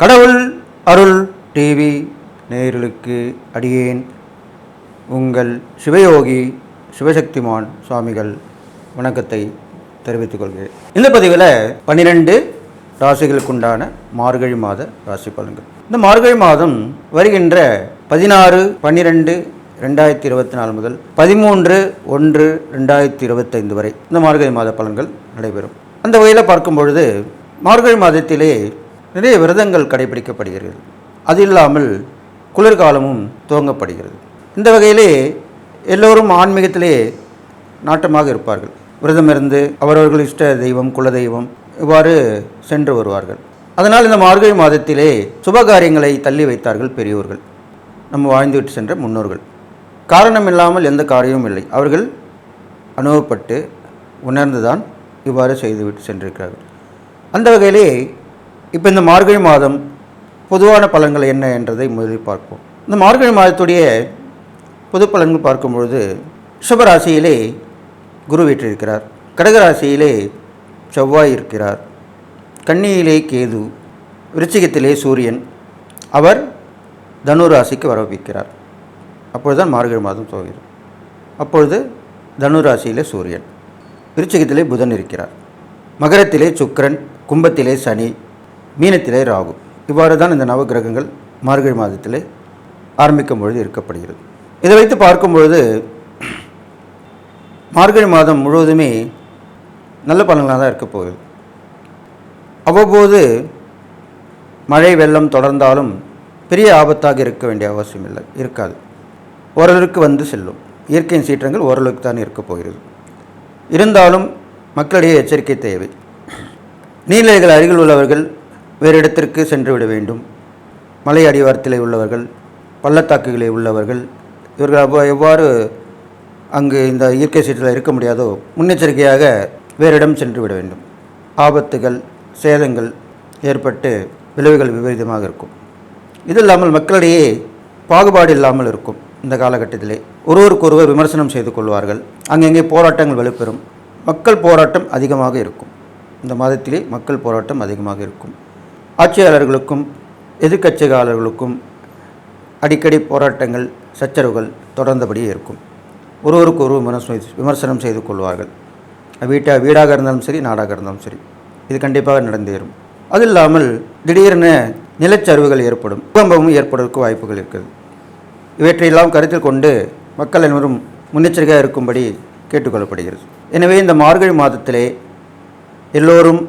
கடவுள் அருள் டிவி நேயர்களுக்கு அடியேன் உங்கள் சிவயோகி சிவசக்திமான் சுவாமிகள் வணக்கத்தை தெரிவித்துக் கொள்கிறேன். இந்த பதிவில் பன்னிரெண்டு ராசிகளுக்குண்டான மார்கழி மாத ராசி பலன்கள். இந்த மார்கழி மாதம் வருகின்ற பதினாறு பன்னிரெண்டு ரெண்டாயிரத்தி இருபத்தி நாலு முதல் பதிமூன்று ஒன்று ரெண்டாயிரத்தி இருபத்தைந்து வரை இந்த மார்கழி மாத பலன்கள் நடைபெறும். அந்த வகையில் பார்க்கும் பொழுது மார்கழி மாதத்திலே நிறைய விரதங்கள் கடைபிடிக்கப்படுகிறது. அது இல்லாமல் குளிர்காலமும் துவங்கப்படுகிறது. இந்த வகையிலே எல்லோரும் ஆன்மீகத்திலே நாட்டமாக இருப்பார்கள். விரதம் இருந்து அவரவர்கள் இஷ்ட தெய்வம் குலதெய்வம் இவ்வாறு சென்று வருவார்கள். அதனால் இந்த மார்கழி மாதத்திலே சுபகாரியங்களை தள்ளி வைத்தார்கள் பெரியோர்கள். நம்ம வாழ்ந்துவிட்டு சென்ற முன்னோர்கள். காரணம் இல்லாமல் எந்த காரியமும் இல்லை. அவர்கள் அனுபவப்பட்டு உணர்ந்துதான் இவ்வாறு செய்துவிட்டு சென்றிருக்கிறார்கள். அந்த வகையிலே இப்போ இந்த மார்கழி மாதம் பொதுவான பலன்கள் என்ன என்றதை முதலில் பார்ப்போம். இந்த மார்கழி மாதத்துடைய பொது பலன்கள் பார்க்கும்பொழுது ரிஷபராசியிலே குரு வீற்றிருக்கிறார். கடகராசியிலே செவ்வாய் இருக்கிறார். கன்னியிலே கேது விருச்சிகத்திலே சூரியன். அவர் தனுராசிக்கு வரவிக்கிறார் அப்பொழுதுதான் மார்கழி மாதம் துவங்கிறது அப்பொழுது தனுராசியிலே சூரியன். விருச்சிகத்திலே புதன் இருக்கிறார். மகரத்திலே சுக்கரன் கும்பத்திலே சனி. மீனத்திலே ராகு. இவ்வாறு தான் இந்த நவகிரகங்கள் மார்கழி மாதத்திலே ஆரம்பிக்கும் பொழுது இருக்கப்படுகிறது. இதை வைத்து பார்க்கும் பொழுது மார்கழி மாதம் முழுவதுமே நல்ல பலன்களாக தான் இருக்க போகுது. அவ்வப்போது மழை வெள்ளம் தொடர்ந்தாலும் பெரிய ஆபத்தாக இருக்க வேண்டிய அவசியம் இல்லை இருக்காது. ஓரளவுக்கு வந்து செல்லும். இயற்கையின் சீற்றங்கள் ஓரளவுக்கு தான் இருக்கப் போகிறது. இருந்தாலும் மக்களிடையே எச்சரிக்கை தேவை. நீர்நிலைகள் அருகில் உள்ளவர்கள் வேறு இடத்திற்கு சென்று விட வேண்டும். மலை அடிவாரத்திலே உள்ளவர்கள் பள்ளத்தாக்குகளில் உள்ளவர்கள் இவர்கள் அவ்வா எவ்வாறு அங்கு இந்த இயற்கை சீற்றில் இருக்க முடியாதோ முன்னெச்சரிக்கையாக வேறு இடம் சென்று விட வேண்டும். ஆபத்துகள் சேதங்கள் ஏற்பட்டு விளைவுகள் விபரீதமாக இருக்கும். இது இல்லாமல் மக்களிடையே பாகுபாடு இல்லாமல் இருக்கும் இந்த காலகட்டத்திலே. ஒருவருக்கொருவர் விமர்சனம் செய்து கொள்வார்கள். அங்கங்கே போராட்டங்கள் வலுப்பெறும். மக்கள் போராட்டம் அதிகமாக இருக்கும். இந்த மாதத்திலே மக்கள் போராட்டம் அதிகமாக இருக்கும். ஆட்சியாளர்களுக்கும் எதிர்க்கட்சியாளர்களுக்கும் அடிக்கடி போராட்டங்கள் சச்சரவுகள் தொடர்ந்தபடியே இருக்கும். ஒருவருக்கு ஒரு விமர்சனம் விமர்சனம் செய்து கொள்வார்கள். வீட்டா வீடாக இருந்தாலும் சரி நாடாக இருந்தாலும் சரி இது கண்டிப்பாக நடந்தேறும் அது இல்லாமல் திடீரென நிலச்சரிவுகள் ஏற்படும் பூகம்பமும் ஏற்படுவதற்கு வாய்ப்புகள் இருக்குது. இவற்றையெல்லாம் கருத்தில் கொண்டு மக்கள் அனைவரும் முன்னெச்சரிக்கையாக இருக்கும்படி கேட்டுக்கொள்ளப்படுகிறது. எனவே இந்த மார்கழி மாதத்திலே எல்லோரும்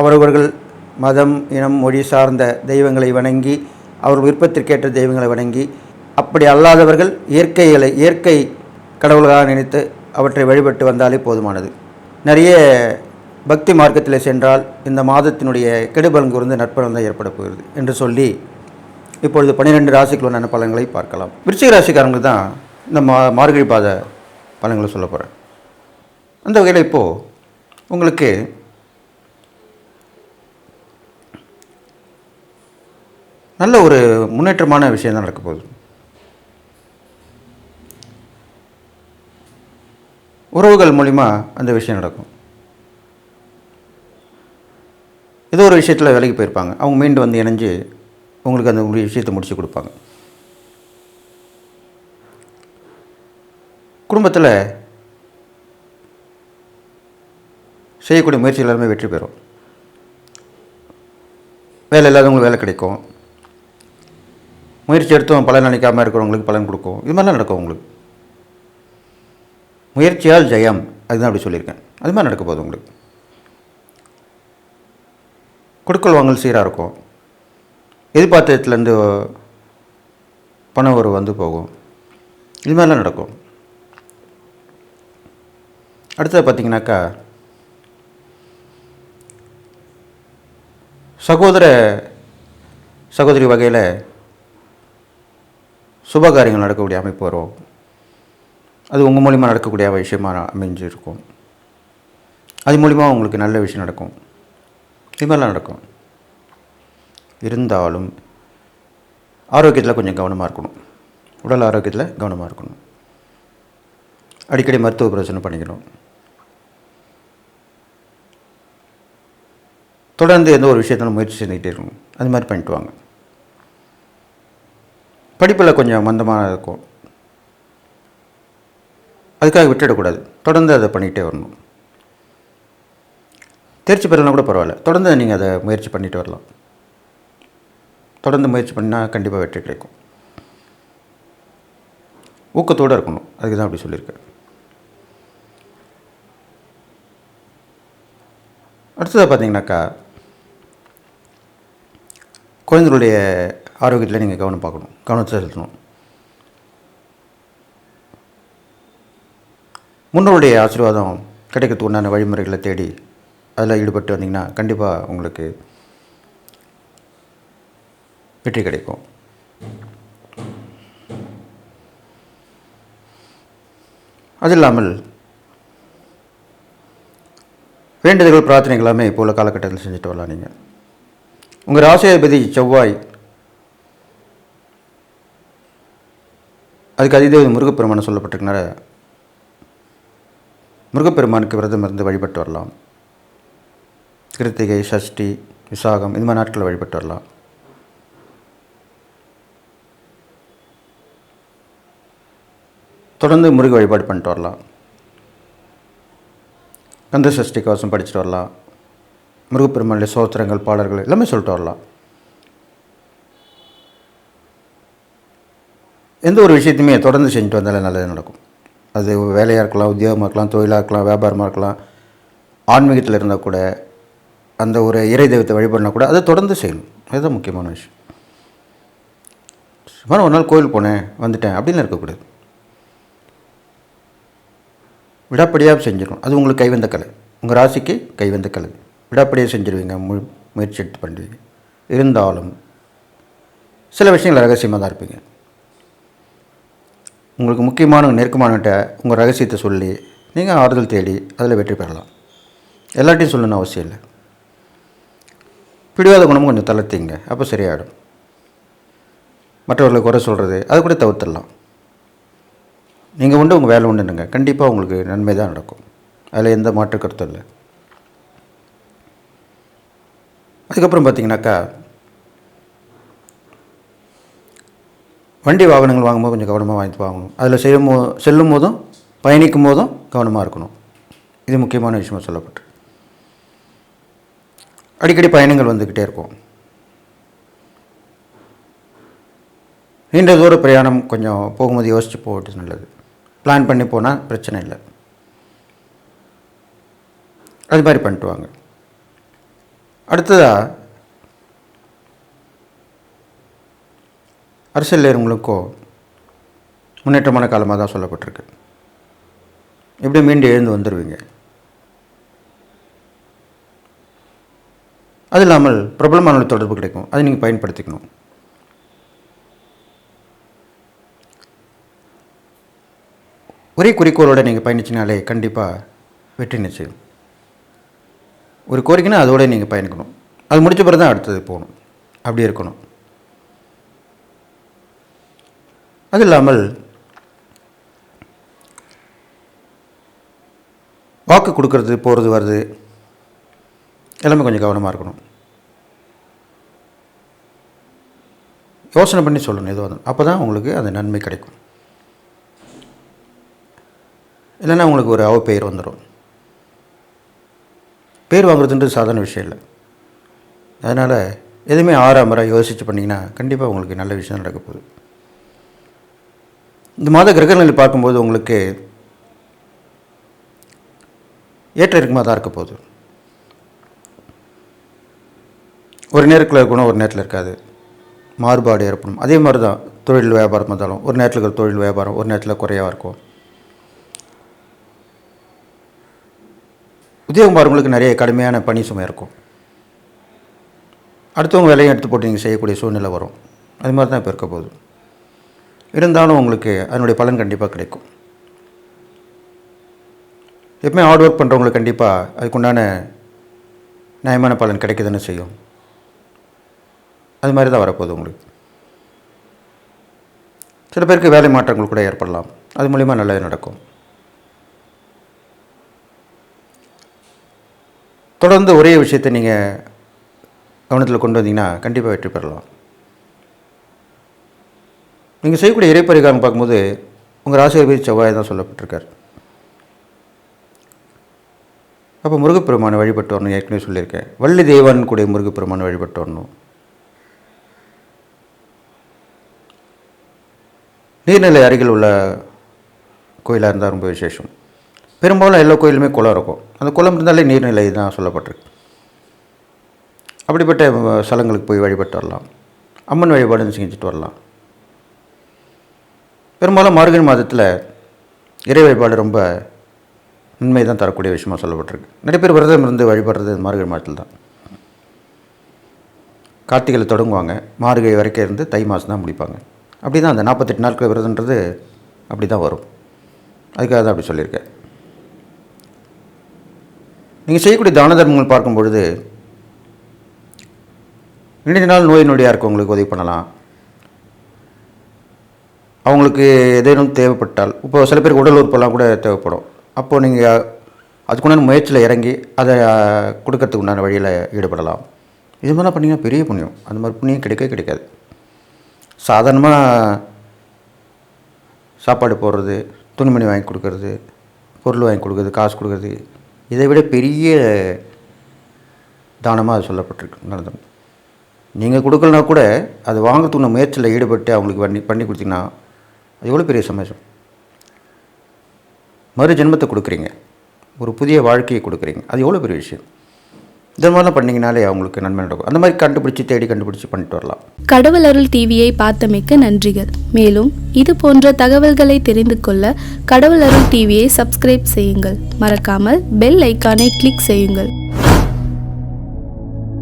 அவரவர்கள் மதம் இனம் மொழி சார்ந்த தெய்வங்களை வணங்கி அவர் விருப்பத்திற்கேற்ற தெய்வங்களை வணங்கி அப்படி அல்லாதவர்கள் இயற்கைகளை இயற்கை கடவுள்களாக நினைத்து அவற்றை வழிபட்டு வந்தாலே போதுமானது. நிறைய பக்தி மார்க்கத்தில் சென்றால் இந்த மாதத்தினுடைய கெடுபலன் கூர்ந்து நற்பலன் தான் ஏற்பட போகிறது என்று சொல்லி இப்பொழுது பன்னிரெண்டு ராசிக்குள்ளான பலன்களை பார்க்கலாம். விருச்சிக ராசிக்காரங்களுக்கு தான் இந்த மா மார்கழி பாத பலன்களை சொல்ல போகிறேன் அந்த வகையில் இப்போது உங்களுக்கு நல்ல ஒரு முன்னேற்றமான விஷயம் தான் நடக்க போகுது. உறவுகள் மூலிமா அந்த விஷயம் நடக்கும். ஏதோ ஒரு விஷயத்தில் வேலைக்கு போயிருப்பாங்க. அவங்க மீண்டு வந்து இணைஞ்சு உங்களுக்கு அந்த உங்களுடைய விஷயத்தை முடித்து கொடுப்பாங்க. குடும்பத்தில் செய்யக்கூடிய முயற்சி எல்லாருமே வெற்றி பெறும். வேலை இல்லாதவங்களுக்கு வேலை கிடைக்கும். முயற்சி எடுத்தும் பலன் நினைக்காமல் இருக்கிறவங்களுக்கு பலன் கொடுக்கும். இது மாதிரிலாம் நடக்கும் உங்களுக்கு. முயற்சியால் ஜெயம். அதுதான் அப்படி சொல்லியிருக்கேன். அது மாதிரி நடக்க போகுது உங்களுக்கு. கொடுக்கல் வாங்கல் சீராக இருக்கும். எதிர்பார்த்ததுலேருந்து பண பணம் ஒரு வந்து போகும். இது மாதிரிலாம் நடக்கும். அடுத்தது பார்த்தீங்கன்னாக்கா சகோதர சகோதரி வகையில் சுபகாரியங்கள் நடக்கக்கூடிய அமைப்பு வரும். அது உங்கள் மூலிமா நடக்கக்கூடிய விஷயமா அமைஞ்சிருக்கும். அது மூலிமா உங்களுக்கு நல்ல விஷயம் நடக்கும். இது மாதிரிலாம் நடக்கும். இருந்தாலும் ஆரோக்கியத்தில் கொஞ்சம் கவனமாக இருக்கணும். உடல் ஆரோக்கியத்தில் கவனமாக இருக்கணும். அடிக்கடி மருத்துவ பிரச்சனை பண்ணிக்கணும். தொடர்ந்து எந்த ஒரு விஷயத்தாலும் முயற்சி செஞ்சுக்கிட்டே இருக்கணும். அது மாதிரி பண்ணிட்டு வாங்க. படிப்பில் கொஞ்சம் மந்தமாக இருக்கும். அதுக்காக விட்டுடக்கூடாது தொடர்ந்து அதை பண்ணிகிட்டே வரணும். தேர்ச்சி பெறலாம் கூட பரவாயில்ல. தொடர்ந்து நீங்கள் அதை முயற்சி பண்ணிட்டு வரலாம். தொடர்ந்து முயற்சி பண்ணால் கண்டிப்பாக வெற்றி கிடைக்கும். ஊக்கத்தோடு இருக்கணும். அதுக்கு தான் அப்படி சொல்லியிருக்கேன். அடுத்ததாக பார்த்தீங்கன்னாக்கா குழந்தைகளுடைய ஆரோக்கியத்தில் நீங்கள் கவனம் பார்க்கணும். கவனம் செலுத்தணும். முன்னோருடைய ஆசீர்வாதம் கிடைக்கிறதுக்கு உண்டான வழிமுறைகளை தேடி அதில் ஈடுபட்டு வந்தீங்கன்னா கண்டிப்பாக உங்களுக்கு வெற்றி கிடைக்கும். அது இல்லாமல் வேண்டுதல்கள் பிரார்த்தனைகள் எல்லாமே இப்போ உள்ள காலகட்டத்தில் செஞ்சுட்டு வரலாம் நீங்கள் உங்கள் ராசியாதிபதி செவ்வாய் அதுக்கு அதிதேவதி முருகப்பெருமான் சொல்லப்பட்டிருக்கனால முருகப்பெருமானுக்கு விரதம் இருந்து வழிபட்டு வரலாம். கிருத்திகை சஷ்டி விசாகம் இந்த மாதிரி நாட்களில் வழிபட்டு வரலாம். தொடர்ந்து முருக வழிபாடு பண்ணிட்டு வரலாம். கந்த சஷ்டி கவசம் படிச்சுட்டு வரலாம். முருகப்பெருமானுடைய சோத்திரங்கள் பாடல்கள் எல்லாமே சொல்லிட்டு வரலாம். எந்த ஒரு விஷயத்தையுமே தொடர்ந்து செஞ்சுட்டு வந்தாலே நல்லது நடக்கும். அது வேலையாக இருக்கலாம் உத்தியோகமாக இருக்கலாம் தொழிலாக இருக்கலாம் வியாபாரமாக இருக்கலாம் ஆன்மீகத்தில் இருந்தால் கூட அந்த ஒரு இறை தெய்வத்தை வழிபடினா கூட அதை தொடர்ந்து செய்யணும். அதுதான் முக்கியமான விஷயம். சும்மா ஒரு நாள் கோயில் போனேன் வந்துட்டேன் அப்படின்னு இருக்கக்கூடாது. விடாப்படியாக செஞ்சிடணும். அது உங்களுக்கு கைவந்த கலை. உங்கள் ராசிக்கு கைவந்த கலை. விடாப்படியாக செஞ்சிருவீங்க மு முயற்சி எடுத்து பண்ணுவீங்க. இருந்தாலும் சில விஷயங்கள் ரகசியமாக தான் இருப்பீங்க. உங்களுக்கு முக்கியமான நெருக்கமானவன்ட்ட உங்கள் ரகசியத்தை சொல்லி நீங்கள் ஆறுதல் தேடி அதில் வெற்றி பெறலாம். எல்லாட்டையும் சொல்லணும்னு அவசியம் இல்லை. பிடிவாத குணமும் கொஞ்சம் தளர்த்திங்க அப்போ சரியாயிடும். மற்றவர்களை குறை சொல்கிறது அது கூட தவிர்த்துடலாம். நீங்கள் உண்டு உங்கள் வேலை உண்டுங்க கண்டிப்பாக உங்களுக்கு நன்மை தான் நடக்கும். அதில் எந்த மாற்று கருத்தும் இல்லை. அதுக்கப்புறம் பார்த்தீங்கன்னாக்கா வண்டி வாகனங்கள் வாங்கும்போது கொஞ்சம் கவனமாக வாங்கிட்டு வாங்கணும். அதில் செய்யும் போ செல்லும் போதும் பயணிக்கும் போதும் கவனமாக இருக்கணும். இது முக்கியமான விஷயமா சொல்லப்பட்டு. அடிக்கடி பயணங்கள் வந்துக்கிட்டே இருக்கும். நீண்ட தூர பிரயாணம் கொஞ்சம் போகும்போது யோசித்து போகிறது நல்லது. பிளான் பண்ணி போனால் பிரச்சனை இல்லை. அது மாதிரி பண்ணிட்டு வாங்க. அடுத்ததாக அரசியல் முன்னேற்றமான காலமாக தான் சொல்லப்பட்டிருக்கு. எப்படி மீண்டும் எழுந்து வந்துடுவீங்க அது இல்லாமல் பிரபலமான தொடர்பு கிடைக்கும். அதை நீங்கள் பயன்படுத்திக்கணும். ஒரே குறிக்கோளோட நீங்கள் பயணிச்சினாலே கண்டிப்பாக வெற்றி நிச்சயம். ஒரு கோரிக்கைனா அதோடய நீங்கள் பயணிக்கணும். அது முடித்த பிறகு தான் அடுத்தது போகணும். அப்படி இருக்கணும். அது இல்லாமல் வாக்கு கொடுக்கறது போகிறது வருது எல்லாமே கொஞ்சம் கவனமாக இருக்கணும். யோசனை பண்ணி சொல்லணும் எதுவாக அப்போ தான் உங்களுக்கு அந்த நன்மை கிடைக்கும். இல்லைன்னா உங்களுக்கு ஒரு அவ பெயர் வந்துடும் பேர் வாங்குறதுன்றது சாதாரண விஷயம் இல்லை. அதனால் எதுவுமே ஆறாமராக யோசித்து பண்ணிங்கன்னா கண்டிப்பாக உங்களுக்கு நல்ல விஷயம் நடக்க போகுது. இந்த மாத கிரகங்களில் பார்க்கும்போது உங்களுக்கு ஏற்ற இறக்கமாக தான் இருக்க போகுது. ஒரு நேரத்தில் இருக்கணும் ஒரு நேரத்தில் இருக்காது. மாறுபாடு ஏற்படும். அதே மாதிரி தான் தொழில் வியாபாரம் இருந்தாலும் ஒரு நேரத்தில் இருக்கிற தொழில் வியாபாரம் ஒரு நேரத்தில் குறையாக இருக்கும். உத்தியோகம் பாருங்களுக்கு நிறைய கடுமையான பணி சுமை இருக்கும். அடுத்தவங்க வேலையும் எடுத்து போட்டு நீங்கள் செய்யக்கூடிய சூழ்நிலை வரும். அது மாதிரி தான் இப்போ இருக்க போகுது. இருந்தாலும் உங்களுக்கு அதனுடைய பலன் கண்டிப்பாக கிடைக்கும். எப்பவுமே ஹார்ட் ஒர்க் பண்ணுறவங்களுக்கு கண்டிப்பாக அதுக்குண்டான நியாயமான பலன் கிடைக்குதுன்னு செய்யும். அது மாதிரி தான் வரப்போகுது உங்களுக்கு. சில பேருக்கு வேலை மாற்றங்கள் கூட ஏற்படலாம். அது மூலிமா நல்லது நடக்கும். தொடர்ந்து ஒரே விஷயத்தை நீங்கள் கவனத்தில் கொண்டு வந்தீங்கன்னா கண்டிப்பாக வெற்றி பெறலாம். நீங்கள் செய்யக்கூடிய இறைப்பரிகாரம் பார்க்கும்போது உங்கள் ராசிபதி செவ்வாய் தான் சொல்லப்பட்டிருக்கார். அப்போ முருகப்பெருமானை வழிபட்டு வரணும் ஏற்கனவே சொல்லியிருக்கேன். வள்ளி தெய்வான் கூடிய முருகப்பெருமானை வழிபட்டு வரணும் நீர்நிலை அருகில் உள்ள கோயிலாக இருந்தால் ரொம்ப விசேஷம். பெரும்பாலும் எல்லா கோயிலுமே குளம் இருக்கும். அந்த குளம் இருந்தாலே நீர்நிலை தான் சொல்லப்பட்டிருக்கு. அப்படிப்பட்ட ஸ்தலங்களுக்கு போய் வழிபட்டு வரலாம். அம்மன் வழிபாடுன்னு செஞ்சுட்டு வரலாம். பெரும்பாலும் மார்கழி மாதத்தில் இறை வழிபாடு ரொம்ப நன்மை தான் தரக்கூடிய விஷயமாக சொல்லப்பட்டிருக்கு. நிறைய பேர் விரதம் இருந்து வழிபடுறது மார்கழி மாதத்தில் தான். கார்த்திகையில் தொடங்குவாங்க. மார்கழி வரைக்கும் இருந்து தை மாதம் தான் முடிப்பாங்க. அப்படி தான் அந்த நாற்பத்தெட்டு நாட்கள் விரதன்றது அப்படி தான் வரும். அதுக்காக தான் அப்படி சொல்லியிருக்கேன். நீங்கள் செய்யக்கூடிய தான தர்மங்கள் பார்க்கும் பொழுது நீண்ட நாள் நோய் நொடியாக இருக்கவங்களுக்கு உதவி பண்ணலாம். அவங்களுக்கு ஏதேனும் தேவைப்பட்டால் இப்போ சில பேருக்கு உடல் உறுப்பெல்லாம் கூட தேவைப்படும். அப்போது நீங்கள் அதுக்குண்டான முயற்சியில் இறங்கி அதை கொடுக்கறதுக்கு உண்டான வழியில் ஈடுபடலாம். இது மாதிரிலாம் பண்ணிங்கன்னா பெரிய புண்ணியம். அந்த மாதிரி புண்ணியம் கிடைக்கவே கிடைக்காது. சாதாரணமாக சாப்பாடு போடுறது துணிமணி வாங்கி கொடுக்கறது பொருள் வாங்கி கொடுக்குறது காசு கொடுக்கறது இதை விட பெரிய தானமாக அது சொல்லப்பட்டிருக்கு. நடந்தது நீங்கள் கொடுக்கலனா கூட அது வாங்கிறதுக்குள்ள முயற்சியில் ஈடுபட்டு அவங்களுக்கு பண்ணி பண்ணி கொடுத்தீங்கன்னா அது எவ்வளோ பெரிய சந்தோஷம்? மறு ஜென்மத்தை கொடுக்குறீங்க. ஒரு புதிய வாழ்க்கையை கொடுக்குறீங்க. அது எவ்வளோ பெரிய விஷயம்? இந்த மாதிரிலாம் பண்ணிங்கனாலே அவங்களுக்கு நன்மை நடக்கும். அந்த மாதிரி கண்டுபிடிச்சி தேடி கண்டுபிடிச்சி பண்ணிட்டு வரலாம். கடவுள் அருள் டிவியை பார்த்தமைக்க நன்றிகள். மேலும் இது போன்ற தகவல்களை தெரிந்து கொள்ள கடவுள் அருள் டிவியை சப்ஸ்கிரைப் செய்யுங்கள். மறக்காமல் பெல் ஐக்கானை கிளிக் செய்யுங்கள்.